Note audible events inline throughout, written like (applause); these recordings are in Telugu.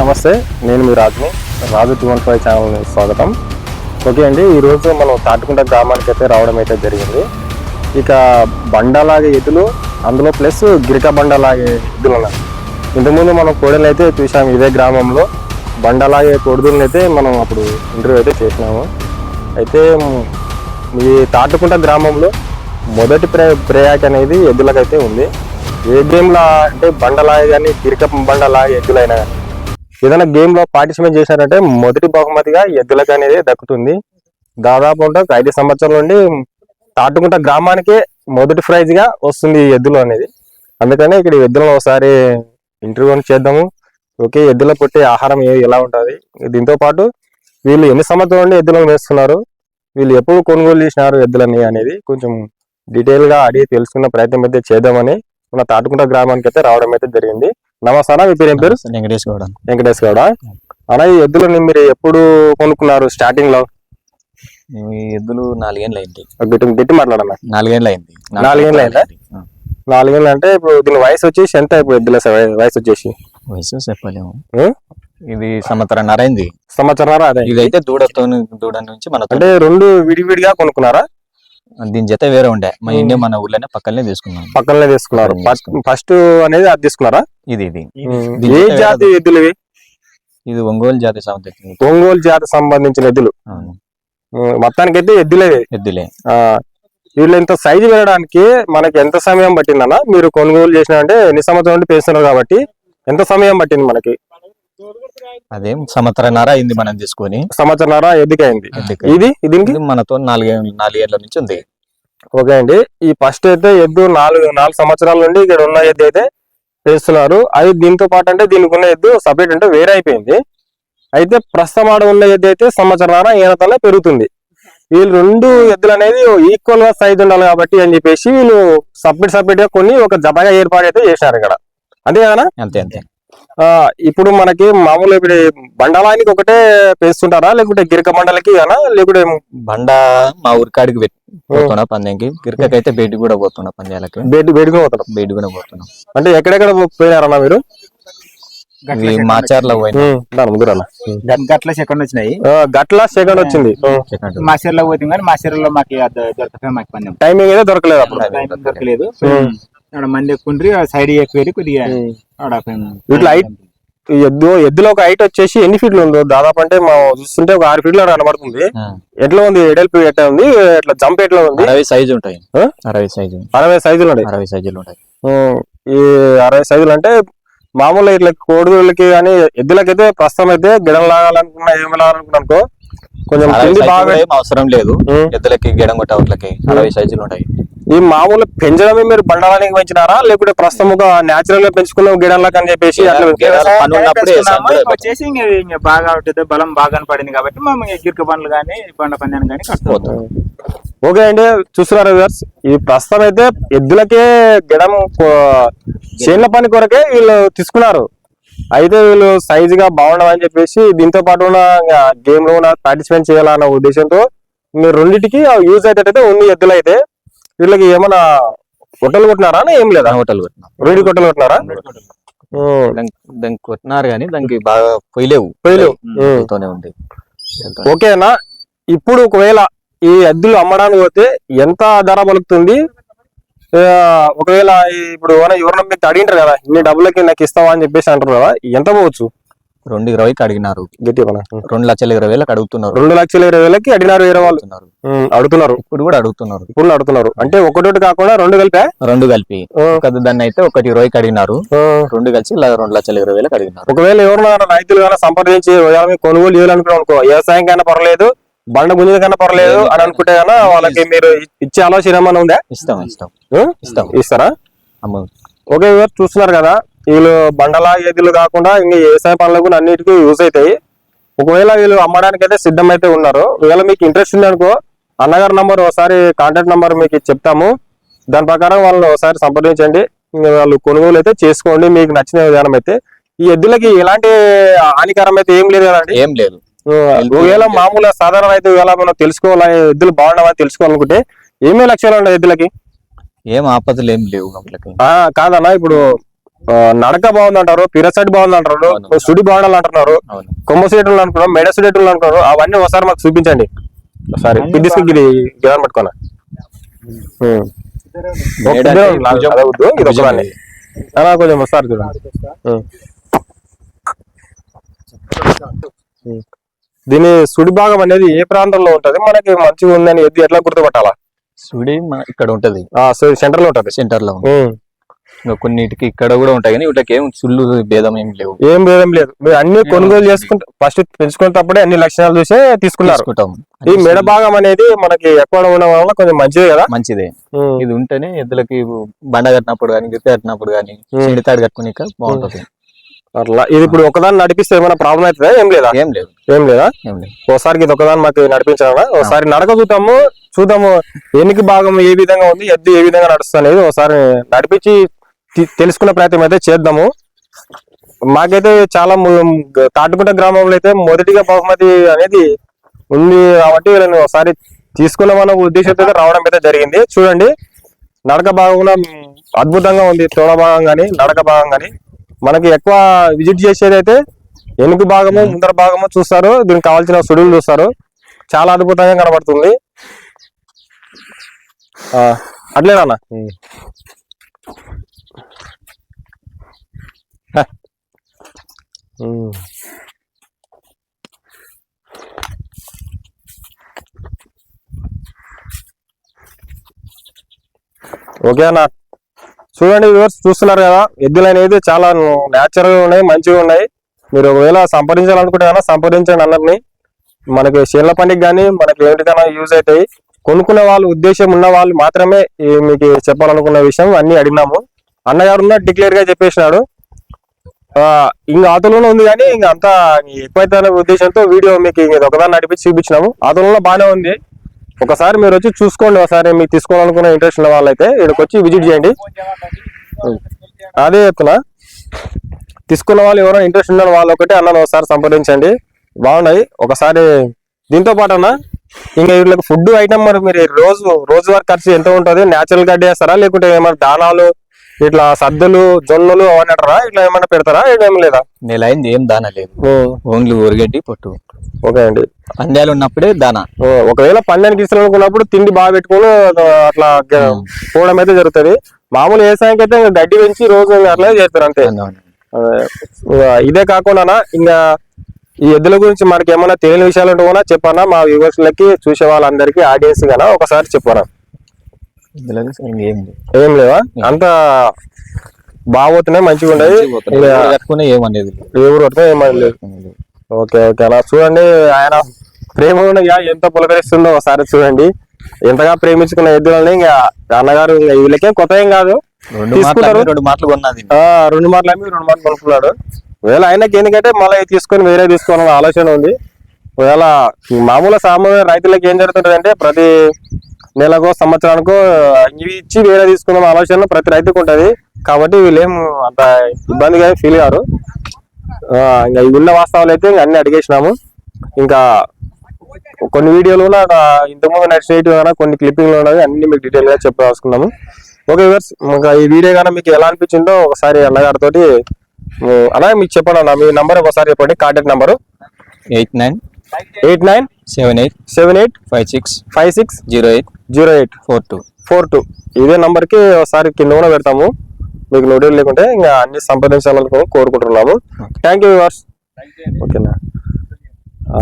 నమస్తే నేను మీ రాజుని. Raju two one five channel స్వాగతం. ఓకే అండి ఈరోజు మనం తాటికుంట గ్రామానికి అయితే రావడం అయితే జరిగింది. ఇక బండలాగే ఎద్దులు అందులో ప్లస్ గిరిక బండలాగే ఎద్దులు ఉన్నాయి. ఇంతకుముందు మనం కోడలు అయితే చూసాము ఇదే గ్రామంలో. బండలాగే కొడుదులను అయితే మనం అప్పుడు ఇంటర్వ్యూ అయితే చేసినాము. అయితే ఈ తాటికుంట గ్రామంలో మొదటి ప్రే ప్రయాక్ అనేది ఎద్దులకైతే ఉంది. ఏ గేమ్లా అంటే బండలాగే కానీ గిరిక బండలాగే ఎద్దులైనా కానీ ఏదైనా గేమ్లో పార్టిసిపేట్ చేశారంటే మొదటి బహుమతిగా ఎద్దులకు అనేది దక్కుతుంది. దాదాపు ఐదు సంవత్సరాల నుండి తాటుకుంట గ్రామానికే మొదటి ప్రైజ్గా వస్తుంది ఈ ఎద్దులు అనేది. అందుకనే ఇక్కడ ఎద్దులను ఒకసారి ఇంటర్వ్యూ చేద్దాము. ఓకే ఎద్దుల పుట్టే ఆహారం ఎలా ఉంటుంది? దీంతో పాటు వీళ్ళు ఎన్ని సంవత్సరాల నుండి ఎద్దులను వేస్తున్నారు? వీళ్ళు ఎప్పుడు కొనుగోలు చేసినారు ఎద్దులని అనేది కొంచెం డీటెయిల్గా అడిగి తెలుసుకున్న ప్రయత్నం అయితే చేద్దామని మన తాటుకుంట గ్రామానికి అయితే రావడం అయితే జరిగింది. నమస్తే మీ పేరు ఏం పేరు? వెంకటేష్ గౌడ. వెంకటేష్ గౌడ. అలా ఈ ఎద్దులని మీరు ఎప్పుడు కొనుక్కున్నారు స్టార్టింగ్లో? ఈ ఎద్దులు నాలుగేళ్ళు అయింది. గట్టి గట్టి మాట్లాడన్నా నాలుగేళ్ళు అయింది. నాలుగేళ్ళు అయిందా? నాలుగేళ్ళు అంటే ఇప్పుడు దీని వయసు వచ్చేసి ఎంత ఇప్పుడు ఎద్దుల వయసు వచ్చేసి? వయసు చెప్పలేము? ఇది సంవత్సరం అయింది సంవత్సరం అదే. ఇదైతే దూడతో దూడ నుంచి మన అంటే రెండు విడివిడిగా కొనుక్కున్నారా? దీని జత వేరే ఉండే. మా ఇండియా మన ఊర్లోనే పక్కనే తీసుకున్నాం. పక్కనే తీసుకున్నారు. ఫస్ట్ అనేది అది తీసుకున్నారా? ఇది ఇది. ఏ జత ఎద్దులు ఇవి? ఇది ఒంగోలు జాతి సంబంధించింది ఒంగోలు జాతి సంబంధించిన ఎద్దులు. మొత్తానికి అయితే ఎద్దులే. ఎద్దులే. ఆ వీళ్ళు ఇంత సైజు పెరగడానికి మనకి ఎంత సమయం పట్టిందన్న? మీరు కొనుగోలు చేసిన అంటే ఎన్ని సంవత్సరాల నుండి పెంచుతున్నారు కాబట్టి ఎంత సమయం పట్టింది మనకి? అదేం సంవత్సరం అయింది మనం తీసుకొని. ఎద్దుకైంది ఎద్దుకి. ఇది దీనికి ఇది మనతో నాలుగే నాలుగేళ్ళ నుంచి ఉంది. ఓకే అండి. ఈ ఫస్ట్ అయితే ఎద్దు నాలుగు నాలుగు సంవత్సరాల నుండి ఇక్కడ ఉన్న ఎద్దు అయితే పెంచుతున్నారు అది దీంతో పాటు అంటే దీనికి ఉన్న ఎద్దు సపరేట్ అంటే వేరే అయిపోయింది. అయితే ప్రస్తుతం ఆడ ఉన్న ఎద్దు అయితే సంవత్సరాల ఈనతనే పెరుగుతుంది. వీళ్ళు రెండు ఎద్దులు అనేది ఈక్వల్గా సైజ్ ఉండాలి కాబట్టి అని చెప్పేసి వీళ్ళు సపరేట్ సపరేట్గా కొన్ని ఒక జతగా ఏర్పాటు అయితే చేశారు ఇక్కడ. అంతే కదా అంతే అంతే. ఇప్పుడు మనకి మామూలు ఇప్పుడు బండలానికి ఒకటే పెంచుతుంటారా లేకుంటే గిరిక మండలకి అనా లేకుంటే బండ మా ఊరికాడికి పోతున్నా పందెంకి. గిరికకైతే బయటికి కూడా పోతున్నా పందాలకి. బయట బయటకు పోతారు? బయట కూడా పోతున్నాం. అంటే ఎక్కడెక్కడ పోయినారన్నా మీరు? మాచార్ల పోయినా. గట్ల సెకండ్ వచ్చినాయి. గట్ల సెకండ్ వచ్చింది. మాసేర్లో పోతుంది కానీ మాసేర్లో మాకు అది దొరకదు మాకు పందెం. టైమింగ్ అయితే దొరకలేదు అప్పుడు. దొరకలేదు. ఆడ మంది ఎక్కుండ్రి సైడ్ ఎక్కువ వెళ్ళి కొద్దిగా ఆడ ఇట్లా హైట్ ఈ ఎద్దు ఎద్దులో ఒక హైట్ వచ్చేసి ఎన్ని ఫీట్లు ఉందో? దాదాపు అంటే మా చూస్తుంటే ఒక ఆరు ఫీట్లు కనబడుతుంది. ఎట్లా ఉంది? ఎడల్పి ఎట్లా ఉంది? ఎట్లా జంప్ ఎట్లా ఉంది? అరవై సైజు ఉంటాయి. ఆ? అరవై సైజు. అరవై సైజులు ఉన్నాయి. అరవై సైజులు ఉంటాయి. ఈ అరవై సైజులు అంటే మామూలుగా ఇట్లా కోడుగులకి కానీ ఎద్దులకైతే ప్రస్తుతం అయితే గిడం లాగాలనుకున్నా ఏమి లాగాలనుకున్నా అనుకో కొంచెం అవసరం లేదు. ఎద్దులకి గిడంగొట్ట వాటికి అరవై సైజులు ఉంటాయి. ఈ మామూలు పెంచడమే మీరు బండడానికి పెంచినారా? లేకుంటే ప్రస్తుతం ఒక నేచురల్గా పెంచుకున్న గిడంలాగా అని చెప్పేసి. వచ్చేసి బాగా ఉంటుంది బలం బాగా పడింది కాబట్టి మేము గిరిక బండ్లు కానీ బండ పందాన్ని కానీ కట్టుకోవచ్చు. ఓకే అండి చూస్తున్నారు వ్యూవర్స్? ఈ ప్రస్తుతం అయితే ఎద్దులకే గిడం చేనుల పని కొరకే వీళ్ళు తీసుకున్నారు. అయితే వీళ్ళు సైజ్గా బాగుండవని చెప్పేసి దీంతో పాటు ఉన్న గేమ్లో పార్టిసిపేట్ చేయాలన్న ఉద్దేశంతో మీరు రెండింటికి యూజ్ అయితే ఉంది ఎద్దులు అయితే వీళ్ళకి ఏమైనా గొట్టలు కొట్టినారా ఏం లేదా? హోటల్ కొట్టినాం. రెండు గొట్టలు కొట్టినారా. దానికి కొట్టినారు కానీ దానికి బాగా పొయ్యలేవు పొయ్యలేవు. తోనే ఉంది. ఓకే అన్న ఇప్పుడు ఒకవేళ ఈ ఎద్దులు అమ్మడానికి పోతే ఎంత ధర పలుకుతుంది? ఒకవేళ ఇప్పుడు ఎవరైనా ఎవరైనా మీకు అడిగింటారు కదా ఇన్ని డబ్బులకి నాకు ఇస్తావా అని చెప్పేసి అంటారు కదా ఎంత పోవచ్చు? రెండు ఇరవైకి అడిగినారు. రెండు లక్షల ఇరవై వేలకు అడుగుతున్నారు. రెండు లక్షల ఇరవై వేలకి అడిగినారు వేరే వాళ్ళు. అడుగుతున్నారు. ఇప్పుడు కూడా అడుగుతున్నారు. ఇప్పుడు అడుగుతున్నారు. అంటే ఒకటోటి కాకుండా రెండు కలిపా? రెండు కలిపి. దాన్ని అయితే ఒకటి ఇరవైకి అడిగినారు. రెండు కలిసి రెండు లక్షల ఇరవై వేలకు అడిగినారు. ఒకవేళ ఎవరైనా రైతులు కానీ సంప్రదించి కొనుగోలు చేయాలనుకున్నాం అనుకో వ్యవసాయం కన్నా పర్లేదు బండ గుంజ కన్నా పర్లేదు అని అనుకుంటే కన్నా వాళ్ళకి మీరు ఇచ్చే ఆలోచన ఏమైనా ఉందా? ఇస్తాం ఇస్తాం? ఇస్తాం. ఇస్తారా? అమ్మ. ఓకే చూస్తున్నారు కదా వీళ్ళు బండల ఎద్దులు కాకుండా ఇంకా వ్యవసాయ పనులకు కూడా అన్నిటికీ యూజ్ అవుతాయి. ఒకవేళ వీళ్ళు అమ్మడానికి అయితే సిద్ధం అయితే ఉన్నారు. ఒకవేళ మీకు ఇంట్రెస్ట్ ఉందనుకో అన్నగారి నంబర్ ఒకసారి కాంటాక్ట్ నంబర్ మీకు చెప్తాము. దాని ప్రకారం వాళ్ళని ఒకసారి సంప్రదించండి. వాళ్ళు కొనుగోలు అయితే చేసుకోండి. మీకు నచ్చిన విధానం అయితే. ఈ ఎద్దులకి ఎలాంటి హానికరం అయితే ఏం లేదు కదండి? ఏం లేదు. ఒకవేళ మామూలుగా సాధారణ అయితే ఒకవేళ మనం తెలుసుకోవాలి ఎద్దులు బాగుండవని తెలుసుకోవాలనుకుంటే ఏమేమి లక్ష్యాలు ఉన్నాయి ఎద్దులకి? ఏం ఆపదలు ఏం లేవు కాదన్నా ఇప్పుడు నడక బాగుంది అంటారు పిరసైడ్ బాగుంది అంటారు. సుడి బాగుండాలి అంటున్నారు కొమ్మ సీట్లు అనుకున్నాం మెడ సీట్లు అనుకున్నారు అవన్నీ ఒకసారి మాకు చూపించండి. ఒకసారి ఇది తీసుకుని ఇది గిరాన్ పట్టుకోనా కొంచెం ఒకసారి చూడండి. దీని సుడి భాగం అనేది ఏ ప్రాంతంలో ఉంటది? మనకి మంచిగా ఉందని ఎట్లా గుర్తుపట్టాలా? సుడి ఇక్కడ ఉంటది. ఆ సెంటర్లో ఉంటది. సెంటర్లో. ఇంకా కొన్నిటికి ఇక్కడ కూడా ఉంటాయి కానీ వీటికి ఏం సుళ్ళు భేదం ఏం లేవు. ఏం భేదం లేదు. మీరు అన్ని కొనుగోలు చేసుకుంటే ఫస్ట్ పెంచుకునేటప్పుడే అన్ని లక్షణాలు చూసే తీసుకున్నారు. ఈ మెడ భాగం అనేది మనకి ఎక్కువ ఉండడం వల్ల కొంచెం మంచిది కదా? మంచిదే. ఇది ఉంటేనే ఎద్దులకి బండ కట్టినప్పుడు కానీ గిట్ట కట్టినప్పుడు కానీ. చెడితాడు కట్టుకునిక బాగుంటది. అట్లా. ఇది ఇప్పుడు ఒకదాన్ని నడిపిస్తే ఏమైనా ప్రాబ్లం అవుతుందా? ఏం లేదా? ఏం లేదు. ఏం లేదా? ఒకసారి ఇది ఒకదాన్ని మాకు నడిపించాలా ఒకసారి నడక చూద్దాము చూద్దాము ఎనికి భాగం ఏ విధంగా ఉంది ఎద్దు ఏ విధంగా నడుస్తుంది అనేది ఒకసారి నడిపించి తెలుసుకునే ప్రయత్నం అయితే చేద్దాము. మాకైతే చాలా తాటుకుంట గ్రామంలో అయితే మొదటిగా బహుమతి అనేది ఉంది కాబట్టి వీళ్ళని ఒకసారి తీసుకున్నామన్న ఉద్దేశంతో రావడం అయితే జరిగింది. చూడండి నడక భాగం కూడా అద్భుతంగా ఉంది. తోడ భాగం కానీ నడక భాగం కానీ మనకి ఎక్కువ విజిట్ చేసేది అయితే వెనుక భాగము ముందర భాగము చూస్తారు. దీనికి కావాల్సిన సుడులు చూస్తారు. చాలా అద్భుతంగా కనబడుతుంది. అట్లేనా (laughs) ఓకే అన్న. చూడండి వ్యూవర్స్ చూస్తున్నారు కదా ఎద్దులు అనేది చాలా న్యాచురల్గా ఉన్నాయి మంచిగా ఉన్నాయి. మీరు ఒకవేళ సంప్రదించాలనుకుంటే కన్నా సంప్రదించండి అందరినీ. మనకి షేర్ల పండుగ కానీ మనకి ఏమిటికైనా యూజ్ అవుతాయి. కొనుక్కునే వాళ్ళు ఉద్దేశం ఉన్న వాళ్ళు మాత్రమే మీకు చెప్పాలనుకున్న విషయం అన్ని అడిగినాము. అన్నగారు ఉన్న డిక్లేర్గా చెప్పేసినాడు. ఇంకా ఆతలోనే ఉంది కానీ ఇంకా అంతా ఎక్కువైతే అనే ఉద్దేశంతో వీడియో మీకు ఇది ఒకదాన్ని నడిపించి చూపించినాము. ఆతలంలో బాగానే ఉంది. ఒకసారి మీరు వచ్చి చూసుకోండి ఒకసారి మీకు తీసుకోవాలనుకున్న ఇంట్రెస్ట్ ఉన్న వాళ్ళైతే ఇక్కడికి వచ్చి విజిట్ చేయండి. అదే చెప్తున్నా. తీసుకున్న వాళ్ళు ఎవరైనా ఇంట్రెస్ట్ ఉన్న వాళ్ళు ఒకటి అన్నను ఒకసారి సంప్రదించండి. బాగున్నాయి. ఒకసారి దీంతో పాటు అన్న ఇంకా వీళ్ళకి ఫుడ్ ఐటమ్ మరి మీరు రోజు రోజువారీ ఖర్చు ఎంత ఉంటుంది? నేచురల్ గడ్డి వేస్తారా లేకుంటే ఏమైనా దానాలు ఇట్లా సద్దులు జొన్నలు అవన్నీ అంటారా? ఇట్లా ఏమైనా పెడతారా? ఏం లేదా? నెల అయింది ఏం దానా లేదు. ఓన్లీ ఊరగడ్డి పొట్టు. ఓకే అండి. పందాలు ఉన్నప్పుడే దానా. ఓ, ఒకవేళ పందానికి తీసుకోవాలనుకున్నప్పుడు తిండి బాగా పెట్టుకుని అట్లా పోవడం అయితే జరుగుతుంది. మామూలు వ్యవసాయానికి అయితే గడ్డి పెంచి రోజు అట్లా చేస్తారు అంతే. ఇదే కాకుండా ఇంకా ఈ ఎద్దుల గురించి మనకి ఏమైనా తెలియని విషయాలు ఉంటే కూడా చెప్పనా మా వ్యూవర్స్ లకి చూసే వాళ్ళందరికీ ఆడియన్స్ గానా ఒకసారి చెప్పనా? లేదు ఏం లేవా? అంత బాగోతున్నాయి మంచిగా ఊరు కట్టుకునే ఏమనేది లేదు. Okay okay. అలా చూడండి ఆయన ప్రేమ ఎంత పులకరిస్తుందో ఒకసారి చూడండి. ఎంతగా ప్రేమించుకున్న ఎద్దులని ఇంకా అన్నగారు వీళ్ళకేం కొత్త ఏం కాదు. రెండు. మాటలు రెండు మాటలు కొన్నది రెండు మాటలు అమ్మి రెండు మాటలు కొనుక్కున్నాడు. ఒకవేళ ఆయనకి ఎందుకంటే మళ్ళీ తీసుకొని వేరే తీసుకోవాలన్న ఆలోచన ఉంది. ఒకవేళ మామూలు సామాన్య రైతులకు ఏం జరుగుతుంటది అంటే ప్రతి నెలకో సంవత్సరానికో ఇవి ఇచ్చి వేరే తీసుకుందాం ఆలోచన ప్రతి రైతుకు ఉంటది. కాబట్టి వీళ్ళేం అంత ఇబ్బందిగా ఫీల్ కారు. ఇంకా ఉన్న వాస్తవాలు అయితే ఇంకా అన్ని అడిగేసినాము. ఇంకా కొన్ని వీడియోలు కూడా ఇంతకుముందు కానీ కొన్ని క్లిప్పింగ్లు ఉన్నవి అన్ని మీకు డీటెయిల్గా చెప్పదలుచుకున్నాము. ఓకే వివర్స్ ఇంకా ఈ వీడియో కానీ మీకు ఎలా అనిపించిందో ఒకసారి అన్నగారితో అలా మీకు చెప్పండి అన్న మీ నంబర్ ఒకసారి చెప్పండి contact number eight nine eight nine seven eight seven eight five six five six zero eight zero eight four two. Four two. ఇదే నంబర్కి ఒకసారి కింద కూడా పెడతాము. మీకు నోటీలు లేకుంటే ఇంకా అన్ని సంప్రదించాలని కోరుకుంటున్నాము. థ్యాంక్ యూ వివర్స్ ఓకేనా? ఆ.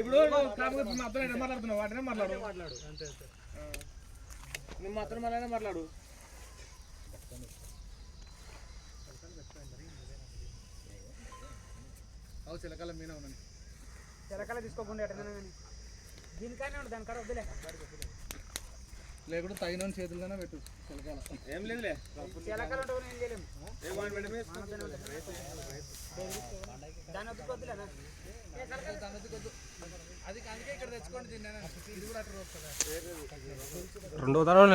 ఇప్పుడు మాట్లాడుతున్నావు? వాటినే మాట్లాడు. మాట్లాడు నువ్వు మాత్రం అలానే మాట్లాడు. అవు చిలకల మీన ఉన్నాను చిలకల తీసుకోకుండా ఎట్లా కానీ దీనికైనా ఉండు దానికాడ వద్దులే. లేకుంటే తగిన చేతుల్లోనే పెట్టు చిలకాల. ఏం లేదులే. చిలకలు దాని వద్దులేనా అది అందుకే ఇక్కడ తెచ్చుకోండి తిన్నాను ఇది కూడా అట్లా వస్తుందా. రెండో తరం